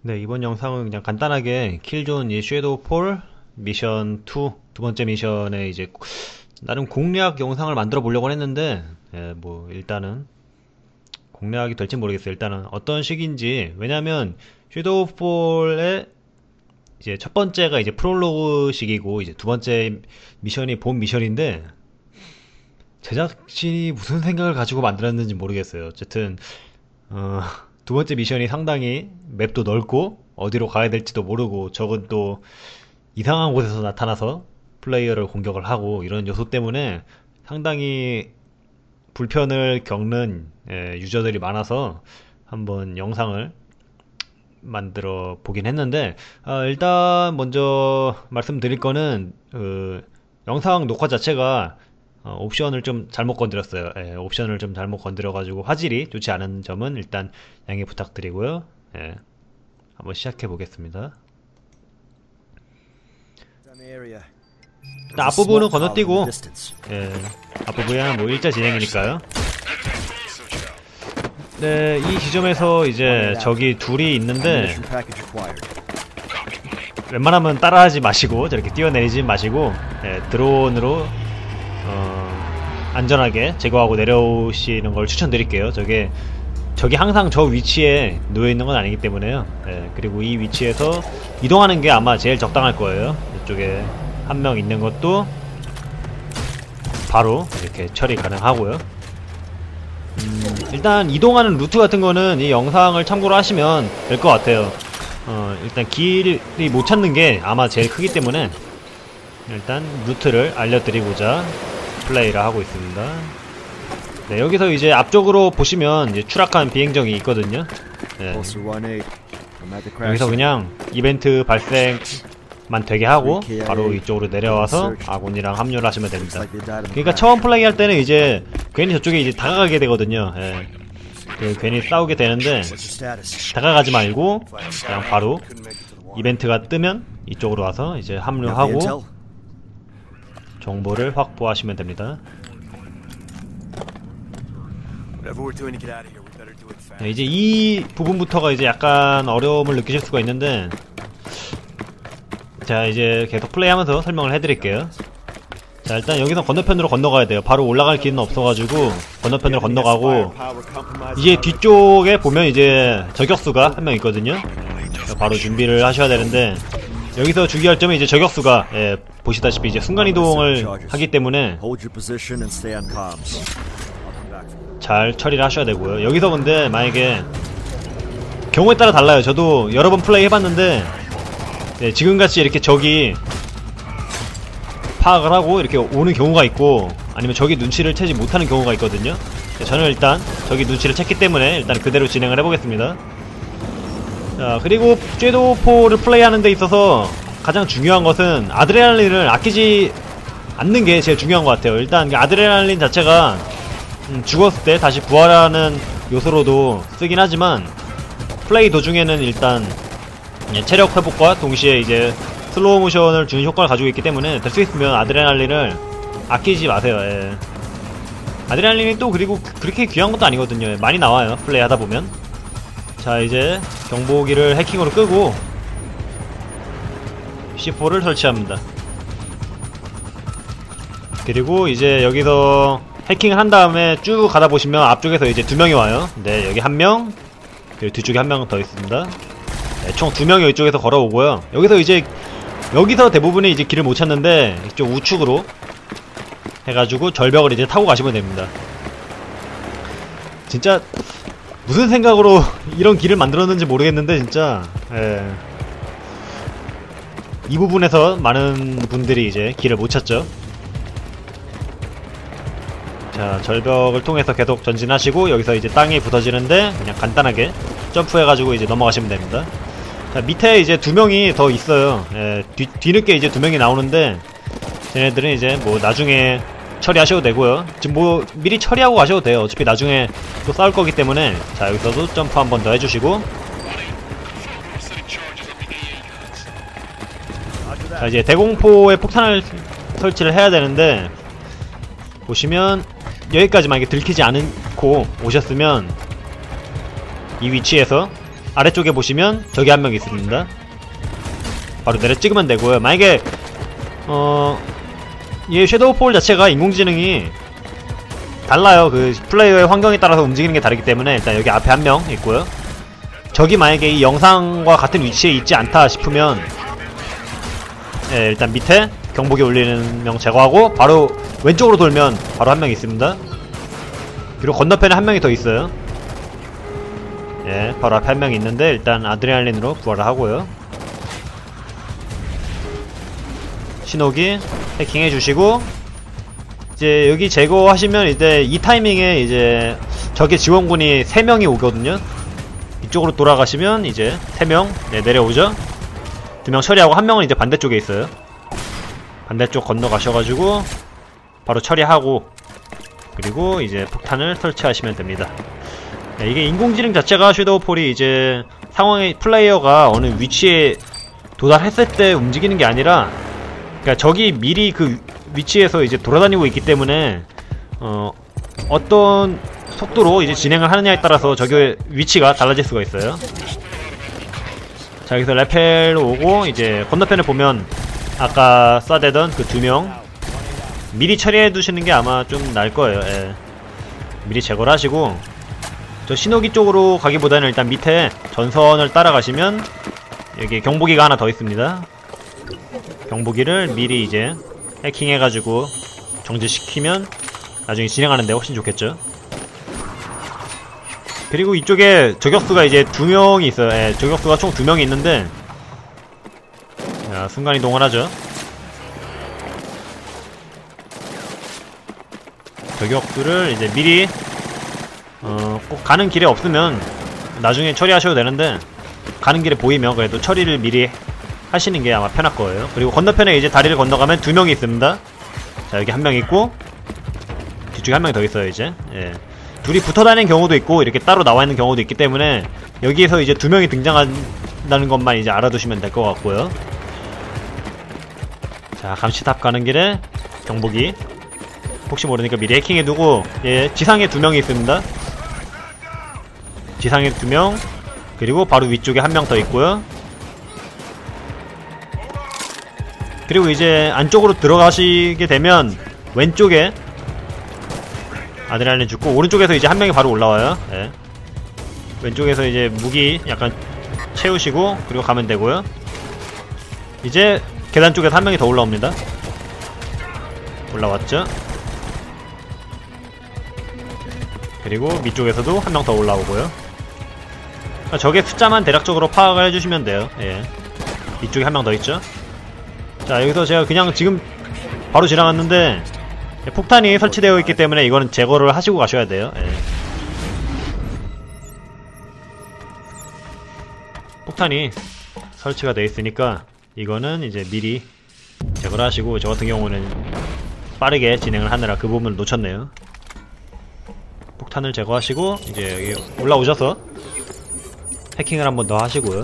네, 이번 영상은 그냥 간단하게 킬존 이 섀도우 폴 미션 2 두 번째 미션에 이제 나름 공략 영상을 만들어 보려고 했는데 예, 뭐 일단은 공략이 될지 모르겠어요. 일단은 어떤 식인지 왜냐면 섀도우 폴의 이제 첫 번째가 이제 프롤로그식이고 이제 두 번째 미션이 본 미션인데 제작진이 무슨 생각을 가지고 만들었는지 모르겠어요. 어쨌든 어, 두 번째 미션이 상당히 맵도 넓고 어디로 가야 될지도 모르고 적은 또 이상한 곳에서 나타나서 플레이어를 공격을 하고 이런 요소 때문에 상당히 불편을 겪는 예, 유저들이 많아서 한번 영상을 만들어 보긴 했는데 아, 일단 먼저 말씀드릴 거는 그 영상 녹화 자체가 어, 옵션을 좀 잘못 건드렸어요. 예, 옵션을 좀 잘못 건드려가지고 화질이 좋지 않은 점은 일단 양해 부탁드리고요. 예, 한번 시작해 보겠습니다. 일단 앞부분은 건너뛰고 예, 앞부분은 뭐 일자 진행이니까요. 네, 이 지점에서 이제 저기 둘이 있는데 웬만하면 따라하지 마시고 저렇게 뛰어내리지 마시고 예, 드론으로 어, 안전하게 제거하고 내려오시는 걸 추천드릴게요. 저게 저기 항상 저 위치에 놓여 있는 건 아니기 때문에요. 예, 그리고 이 위치에서 이동하는 게 아마 제일 적당할 거예요. 이쪽에 한 명 있는 것도 바로 이렇게 처리 가능하고요. 음, 일단 이동하는 루트 같은 거는 이 영상을 참고로 하시면 될 것 같아요. 어, 일단 길이 못 찾는 게 아마 제일 크기 때문에 일단 루트를 알려드리고자 플레이를 하고 있습니다. 네, 여기서 이제 앞쪽으로 보시면 이제 추락한 비행정이 있거든요. 네, 여기서 그냥 이벤트 발생만 되게 하고 바로 이쪽으로 내려와서 아군이랑 합류를 하시면 됩니다. 그러니까 처음 플레이 할 때는 이제 괜히 저쪽에 이제 다가가게 되거든요. 예. 그 괜히 싸우게 되는데 다가가지 말고 그냥 바로 이벤트가 뜨면 이쪽으로 와서 이제 합류하고 정보를 확보하시면 됩니다. 네, 이제 이 부분부터가 이제 약간 어려움을 느끼실 수가 있는데 자 이제 계속 플레이하면서 설명을 해드릴게요. 자 일단 여기서 건너편으로 건너가야 돼요. 바로 올라갈 길은 없어가지고 건너편으로 건너가고 이제 뒤쪽에 보면 이제 저격수가 한 명 있거든요. 바로 준비를 하셔야 되는데 여기서 주의할 점은 이제 저격수가 예, 보시다시피 이제 순간 이동을 하기 때문에 잘 처리를 하셔야 되고요. 여기서 근데 만약에 경우에 따라 달라요. 저도 여러 번 플레이 해봤는데 네, 지금같이 이렇게 적이 파악을 하고 이렇게 오는 경우가 있고 아니면 적이 눈치를 채지 못하는 경우가 있거든요. 네, 저는 일단 적이 눈치를 챘기 때문에 일단 그대로 진행을 해보겠습니다. 자 그리고 섀도우포를 플레이하는 데 있어서 가장 중요한 것은 아드레날린을 아끼지 않는 게 제일 중요한 것 같아요. 일단 아드레날린 자체가 음, 죽었을 때 다시 부활하는 요소로도 쓰긴 하지만 플레이 도중에는 일단 예, 체력 회복과 동시에 이제 슬로우 모션을 주는 효과를 가지고 있기 때문에 될 수 있으면 아드레날린을 아끼지 마세요. 예. 아드레날린이 또 그리고 그렇게 귀한 것도 아니거든요. 많이 나와요. 플레이 하다 보면. 자 이제 경보기를 해킹으로 끄고 C4를 설치합니다. 그리고 이제 여기서 해킹을 한 다음에 쭉 가다 보시면 앞쪽에서 이제 두 명이 와요. 네, 여기 한 명, 그리고 뒤쪽에 한 명 더 있습니다. 네, 총 두 명이 이쪽에서 걸어오고요. 여기서 이제 여기서 대부분의 이제 길을 못 찾는데 이쪽 우측으로 해가지고 절벽을 이제 타고 가시면 됩니다. 진짜 무슨 생각으로 이런 길을 만들었는지 모르겠는데 진짜 예. 이 부분에서 많은 분들이 이제 길을 못 찾죠. 자 절벽을 통해서 계속 전진하시고 여기서 이제 땅이 부서지는데 그냥 간단하게 점프해가지고 이제 넘어가시면 됩니다 자 밑에 이제 두 명이 더 있어요 예, 뒤, 뒤늦게 이제 두 명이 나오는데 쟤네들은 이제 뭐 나중에 처리하셔도 되고요 지금 뭐 미리 처리하고 가셔도 돼요 어차피 나중에 또 싸울 거기 때문에 자 여기서도 점프 한 번 더 해주시고 자 이제 대공포에 폭탄을 설치를 해야 되는데 보시면 여기까지 만약에 들키지 않고 오셨으면 이 위치에서 아래쪽에 보시면 저기 한 명 있습니다. 바로 내려 찍으면 되고요. 만약에 어... 이 섀도우 폴 자체가 인공지능이 달라요. 그 플레이어의 환경에 따라서 움직이는 게 다르기 때문에 일단 여기 앞에 한 명 있고요. 적이 만약에 이 영상과 같은 위치에 있지 않다 싶으면 예, 일단 밑에 경보기 울리는 명 제거하고 바로 왼쪽으로 돌면 바로 한 명 있습니다. 그리고 건너편에 한 명이 더 있어요. 예, 바로 앞에 한명 있는데 일단 아드레날린으로 부활을 하고요. 신호기 해킹해 주시고 이제 여기 제거하시면 이제 이 타이밍에 이제 적의 지원군이 3명이 오거든요. 이쪽으로 돌아가시면 이제 3명 네, 내려오죠. 2명 처리하고 한 명은 이제 반대쪽에 있어요. 반대쪽 건너가셔가지고 바로 처리하고 그리고 이제 폭탄을 설치하시면 됩니다. 네, 이게 인공지능 자체가 섀도우폴이 이제 상황의 플레이어가 어느 위치에 도달했을 때 움직이는 게 아니라 그러니까 적이 미리 그 위치에서 이제 돌아다니고 있기 때문에 어 어떤 속도로 이제 진행을 하느냐에 따라서 적의 위치가 달라질 수가 있어요. 자 여기서 레펠로 오고 이제 건너편에 보면 아까 쏴대던 그 두 명 미리 처리해 두시는 게 아마 좀 나을 거예요. 예. 미리 제거를 하시고 저 신호기 쪽으로 가기보다는 일단 밑에 전선을 따라가시면 여기 경보기가 하나 더 있습니다. 경보기를 미리 이제 해킹해가지고 정지시키면 나중에 진행하는데 훨씬 좋겠죠. 그리고 이쪽에 저격수가 이제 두 명이 있어요. 예, 저격수가 총 두 명이 있는데 자, 순간 이동을 하죠. 저격수를 이제 미리 어, 꼭 가는 길에 없으면 나중에 처리하셔도 되는데 가는 길에 보이면 그래도 처리를 미리 하시는 게 아마 편할 거예요. 그리고 건너편에 이제 다리를 건너가면 두 명이 있습니다. 자 여기 한 명 있고 뒤쪽에 한 명 더 있어요 이제. 예. 둘이 붙어 다니는 경우도 있고 이렇게 따로 나와 있는 경우도 있기 때문에 여기에서 이제 두 명이 등장한다는 것만 이제 알아두시면 될 것 같고요. 자 감시탑 가는 길에 경보기 혹시 모르니까 미리 해킹해두고 예 지상에 두 명이 있습니다. 지상에 두 명 그리고 바로 위쪽에 한 명 더 있고요. 그리고 이제 안쪽으로 들어가시게 되면 왼쪽에 아드레날린 죽고 오른쪽에서 이제 한 명이 바로 올라와요. 예. 왼쪽에서 이제 무기 약간 채우시고 그리고 가면 되고요. 이제 계단 쪽에서 한 명이 더 올라옵니다. 올라왔죠? 그리고 밑쪽에서도 한 명 더 올라오고요. 아, 적의 숫자만 대략적으로 파악을 해주시면 돼요. 예. 이쪽에 한 명 더 있죠? 자 여기서 제가 그냥 지금 바로 지나갔는데 폭탄이 설치되어 있기 때문에 이거는 제거를 하시고 가셔야 돼요. 예. 폭탄이 설치가 되어 있으니까 이거는 이제 미리 제거를 하시고 저 같은 경우는 빠르게 진행을 하느라 그 부분을 놓쳤네요. 폭탄을 제거하시고 이제 여기 올라오셔서 해킹을 한번 더 하시고요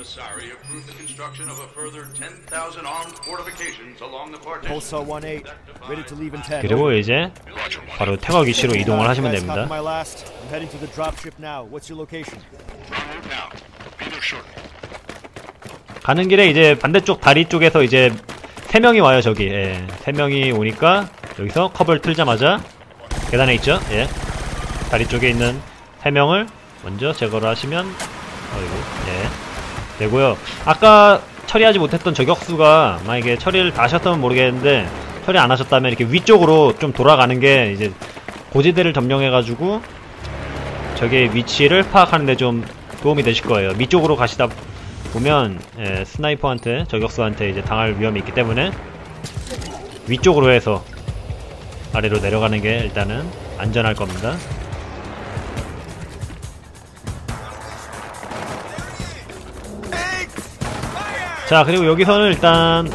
Vasari approved the construction of a further 10,000 armed fortifications along the partition. Pulsar 1-8, ready to leave in 10. 그리고 이제 바로 태거 위치로 이동을 하시면 됩니다 my last. I'm heading to the dropship now. What's your location? Now, be there shortly. 가는 길에 이제 반대쪽 다리 쪽에서 이제 세 명이 와요 저기 예. 세 명이 오니까 여기서 컵을 틀자마자 계단에 있죠 예. 다리 쪽에 있는 세 명을 먼저 제거를 하시면 어이구 예 되고요 아까 처리하지 못했던 저격수가 만약에 처리를 다 하셨다면 모르겠는데 처리 안 하셨다면 이렇게 위쪽으로 좀 돌아가는 게 이제 고지대를 점령해 가지고 적의 위치를 파악하는 데 좀 도움이 되실 거예요 위쪽으로 가시다 보면 예, 스나이퍼한테 저격수한테 이제 당할 위험이 있기 때문에 위쪽으로 해서 아래로 내려가는 게 일단은 안전할 겁니다. 자 그리고 여기서는 일단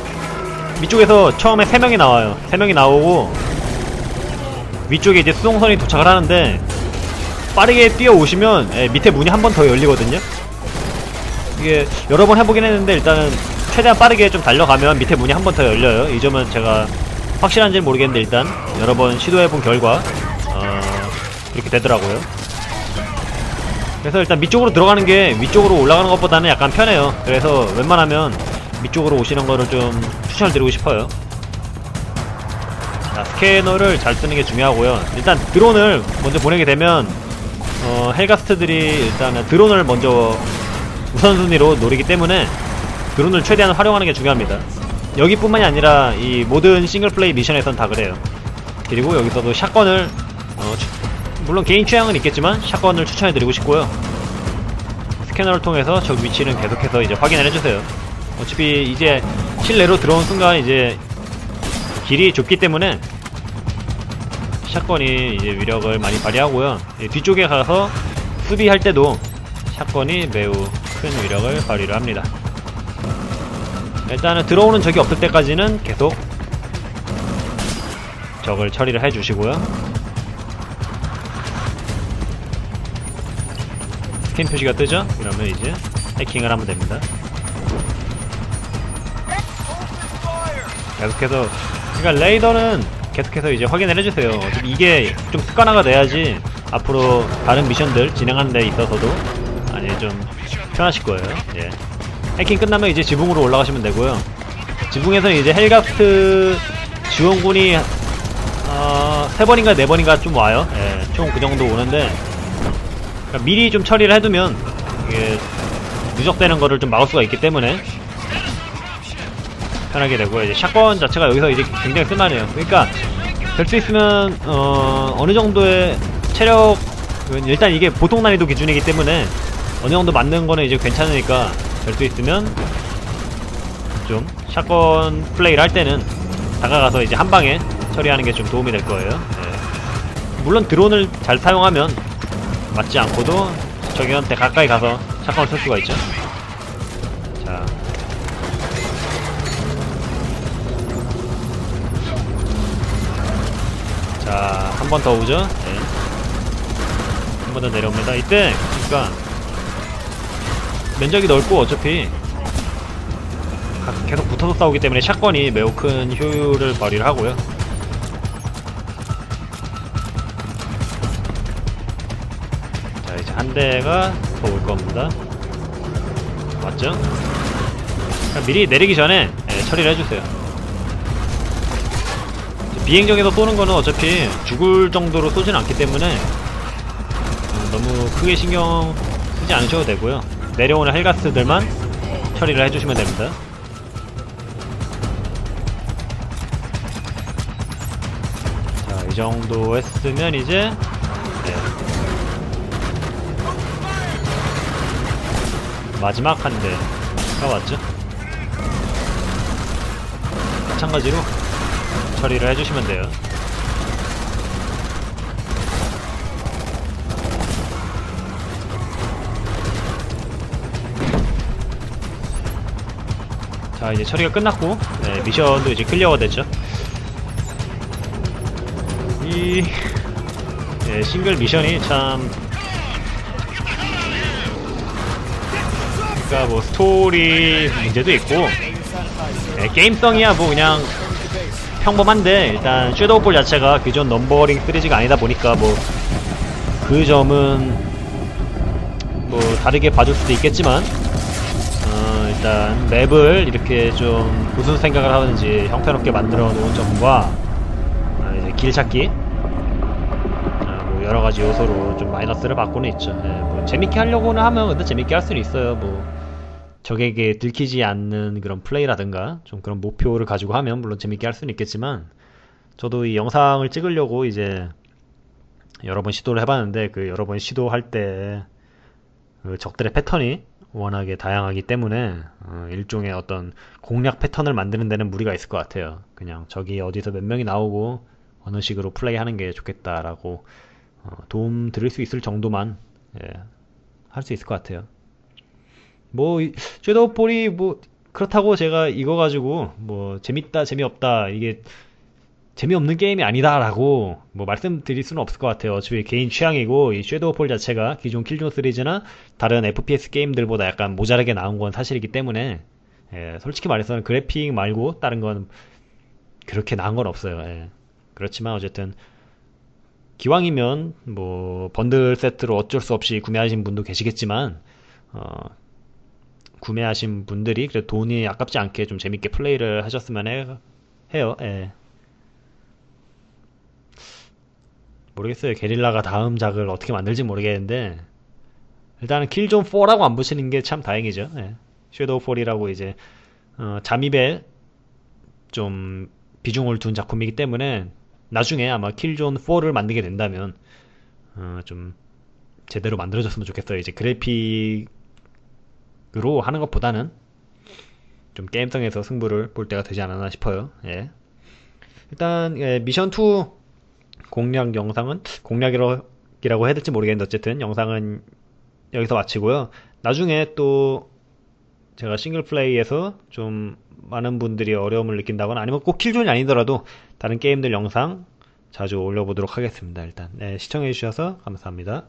위쪽에서 처음에 3명이 나와요 3명이 나오고 위쪽에 이제 수송선이 도착을 하는데 빠르게 뛰어오시면 예, 밑에 문이 한 번 더 열리거든요 이게 여러 번 해보긴 했는데 일단은 최대한 빠르게 좀 달려가면 밑에 문이 한 번 더 열려요. 이 점은 제가 확실한지는 모르겠는데 일단 여러 번 시도해본 결과 어, 이렇게 되더라고요. 그래서 일단 밑쪽으로 들어가는 게 위쪽으로 올라가는 것보다는 약간 편해요. 그래서 웬만하면 밑쪽으로 오시는 거를 좀 추천을 드리고 싶어요. 자, 스캐너를 잘 쓰는 게 중요하고요. 일단 드론을 먼저 보내게 되면 어, 헬가스트들이 일단은 드론을 먼저 우선순위로 노리기 때문에 드론을 최대한 활용하는 게 중요합니다. 여기뿐만이 아니라 이 모든 싱글플레이 미션에선 다 그래요. 그리고 여기서도 샷건을 어, 추- 물론 개인 취향은 있겠지만 샷건을 추천해드리고 싶고요. 스캐너를 통해서 적 위치는 계속해서 이제 확인을 해주세요. 어차피 이제 실내로 들어온 순간 이제 길이 좁기 때문에 샷건이 이제 위력을 많이 발휘하고요. 이 뒤쪽에 가서 수비할 때도 샷건이 매우 큰 위력을 발휘를 합니다. 일단은 들어오는 적이 없을 때까지는 계속 적을 처리를 해주시고요. 스캔 표시가 뜨죠? 그러면 이제 해킹을 하면 됩니다. 계속해서 그러니까 레이더는 계속해서 이제 확인을 해주세요. 이게 좀 습관화가 돼야지 앞으로 다른 미션들 진행하는 데 있어서도 아니 좀 편하실 거예요. 예. 해킹 끝나면 이제 지붕으로 올라가시면 되고요. 지붕에서 이제 헬가스트 지원군이 어, 세 번인가 네 번인가 좀 와요. 예, 총 그 정도 오는데 그러니까 미리 좀 처리를 해두면 이게 누적되는 거를 좀 막을 수가 있기 때문에 편하게 되고 이제 샷건 자체가 여기서 이제 굉장히 쓸만해요. 그러니까 될 수 있으면 어, 어느 정도의 체력 일단 이게 보통 난이도 기준이기 때문에 어느 정도 맞는 거는 이제 괜찮으니까 될 수 있으면 좀 샷건 플레이를 할 때는 다가가서 이제 한 방에 처리하는 게 좀 도움이 될 거예요. 예. 물론 드론을 잘 사용하면 맞지 않고도 적한테 가까이 가서 샷건을 쓸 수가 있죠. 자, 자, 한 번 더 오죠? 네. 한 번 더 내려옵니다. 이때, 그니까, 면적이 넓고 어차피, 가- 계속 붙어서 싸우기 때문에 샷건이 매우 큰 효율을 발휘를 하고요. 자, 이제 한 대가 더 올 겁니다. 맞죠? 미리 내리기 전에 예, 처리를 해주세요. 비행정에서 쏘는 거는 어차피 죽을 정도로 쏘진 않기 때문에 음, 너무 크게 신경 쓰지 않으셔도 되고요. 내려오는 헬가스들만 처리를 해주시면 됩니다. 자, 이 정도 했으면 이제 마지막 한 대가 왔죠. 마찬가지로 처리를 해주시면 돼요. 자 이제 처리가 끝났고 네, 미션도 이제 클리어가 됐죠. 이 네, 싱글 미션이 참 그러니까 뭐 스토리 문제도 있고 네, 게임성이야 뭐 그냥 평범한데 일단 섀도우볼 자체가 기존 넘버링 시리즈가 아니다 보니까 뭐 그 점은 뭐 다르게 봐줄 수도 있겠지만 어 일단 맵을 이렇게 좀 무슨 생각을 하는지 형편없게 만들어 놓은 점과 아, 이제 길 찾기 아, 뭐 여러 가지 요소로 좀 마이너스를 받고는 있죠. 예, 뭐 재밌게 하려고는 하면 근데 재밌게 할 수는 있어요. 뭐 적에게 들키지 않는 그런 플레이라든가 좀 그런 목표를 가지고 하면 물론 재밌게 할 수는 있겠지만 저도 이 영상을 찍으려고 이제 여러 번 시도를 해봤는데 그 여러 번 시도할 때 그 적들의 패턴이 워낙에 다양하기 때문에 어, 일종의 어떤 공략 패턴을 만드는 데는 무리가 있을 것 같아요. 그냥 적이 어디서 몇 명이 나오고 어느 식으로 플레이하는 게 좋겠다라고 어, 도움 드릴 수 있을 정도만 예, 할 수 있을 것 같아요. 뭐 이- 섀도우볼이 뭐 그렇다고 제가 이거 가지고 뭐 재밌다 재미없다 이게 재미없는 게임이 아니다라고 뭐 말씀드릴 수는 없을 것 같아요. 어차피 개인 취향이고 이 섀도우볼 자체가 기존 킬존 시리즈나 다른 FPS 게임들보다 약간 모자라게 나온 건 사실이기 때문에 예, 솔직히 말해서는 그래픽 말고 다른 건 그렇게 나은 건 없어요. 예. 그렇지만 어쨌든 기왕이면 뭐 번들 세트로 어쩔 수 없이 구매하신 분도 계시겠지만 어, 구매하신 분들이 그래 돈이 아깝지 않게 좀 재밌게 플레이를 하셨으면 해, 해요. 예. 모르겠어요. 게릴라가 다음 작을 어떻게 만들지 모르겠는데 일단은 킬존 4라고 안 붙이는 게 참 다행이죠. 예. 섀도우 4이라고 이제 어, 잠입에 좀 비중을 둔 작품이기 때문에 나중에 아마 킬존 4를 만들게 된다면 어, 좀 제대로 만들어졌으면 좋겠어요. 이제 그래픽으로 하는 것보다는 좀 게임성에서 승부를 볼 때가 되지 않았나 싶어요. 예. 일단 예, 미션 2 공략 영상은 공략이라고 해야 될지 모르겠는데 어쨌든 영상은 여기서 마치고요. 나중에 또 제가 싱글 플레이에서 좀 많은 분들이 어려움을 느낀다거나 아니면 꼭 킬존이 아니더라도 다른 게임들 영상 자주 올려보도록 하겠습니다. 일단 네, 시청해주셔서 감사합니다.